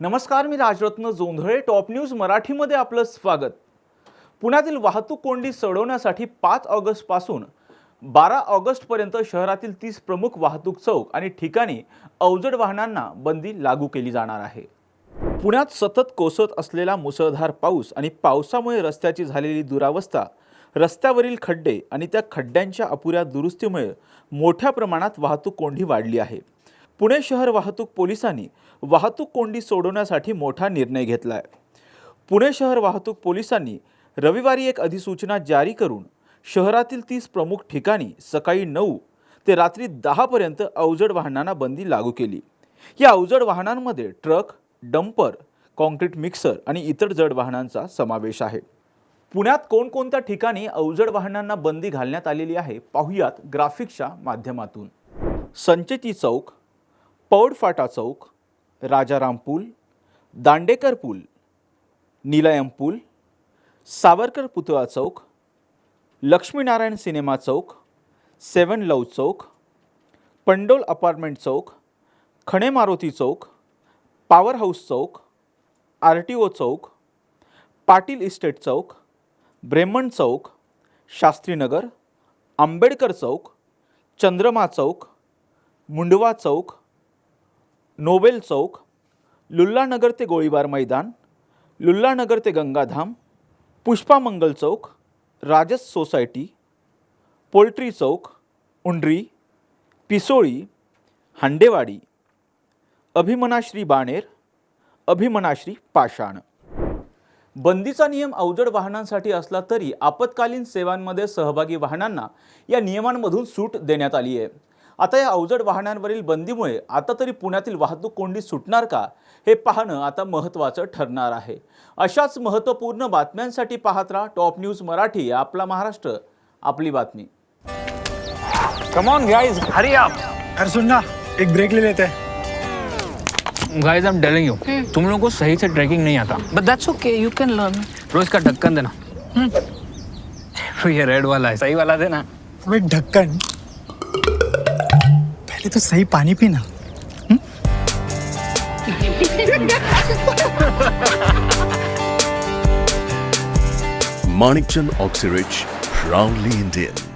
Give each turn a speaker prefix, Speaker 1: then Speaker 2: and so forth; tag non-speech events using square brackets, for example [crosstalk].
Speaker 1: नमस्कार मी Rajratna Jondhale. Top news मराठीमध्ये आपलं स्वागत. पुण्यातील वाहतूक कोंडी सोडवण्यासाठी पाच ऑगस्टपासून बारा ऑगस्टपर्यंत शहरातील तीस प्रमुख वाहतूक चौक आणि ठिकाणी अवजड वाहनांना बंदी लागू केली जाणार आहे. पुण्यात सतत कोसळत असलेला मुसळधार पाऊस आणि पावसामुळे रस्त्याची झालेली दुरावस्था रस्त्यावरील खड्डे आणि त्या खड्ड्यांच्या अपुऱ्या दुरुस्तीमुळे मोठ्या प्रमाणात वाहतूक कोंडी वाढली आहे. पुणे शहर वाहतूक पोलिसांनी वाहतूक कोंडी सोडवण्यासाठी मोठा निर्णय घेतला आहे पुणे शहर वाहतूक पोलिसांनी रविवारी एक अधिसूचना जारी करून शहरातील तीस प्रमुख ठिकाणी सकाळी नऊ ते रात्री दहापर्यंत अवजड वाहनांना बंदी लागू केली. या अवजड वाहनांमध्ये ट्रक डंपर कॉन्क्रीट मिक्सर आणि इतर जड वाहनांचा समावेश आहे. पुण्यात कोणकोणत्या ठिकाणी अवजड वाहनांना बंदी घालण्यात आलेली आहे पाहुयात ग्राफिक्सच्या माध्यमातून. संचेती चौक पौडफाटा चौक राजाराम पूल दांडेकर पूल निलयम पूल सावरकर पुतळा चौक लक्ष्मीनारायण सिनेमा चौक सेवन लव चौक पंडोल अपार्टमेंट चौक खणे मारुती चौक पॉवर हाऊस चौक आर टी ओ चौक पाटील इस्टेट चौक ब्रेमण चौक शास्त्रीनगर आंबेडकर चौक चंद्रमा चौक मुंडवा चौक नोबेल चौक लुल्लानगर ते गोळीबार मैदान लुल्लानगर ते गंगाधाम पुष्पा मंगल चौक राजस सोसायटी पोल्ट्री चौक उंड्री पिसोळी हांडेवाडी अभिमनाश्री बाणेर अभिमनाश्री पाषाण. बंदीचा नियम अवजड वाहनांसाठी असला तरी आपत्कालीन सेवांमध्ये सहभागी वाहनांना या नियमांमधून सूट देण्यात आली आहे. आता या अवजड वाहनांवरील बंदीमुळे आता तरी पुण्यातील वाहतूक कोंडी सुटणार का? हे पाहणं आता महत्त्वाचं ठरणार आहे. अशाच महत्त्वपूर्ण बातम्यांसाठी पाहत राहा टॉप न्यूज मराठी आपला महाराष्ट्र आपली बातमी.
Speaker 2: Come on guys hurry up
Speaker 3: यार सुन ना एक ब्रेक ले लेते. हैं
Speaker 2: guys I am telling you तुम लोगों को सही से ट्रैकिंग नहीं आता.
Speaker 4: But that's okay, you can learn.
Speaker 2: रोज का ढक्कन देना. [laughs] ये रेड वाला है सही वाला देना.
Speaker 3: ढक्कन पहले तो सही पानी पीना
Speaker 5: Manikchand Oxyrich, proudly Indian.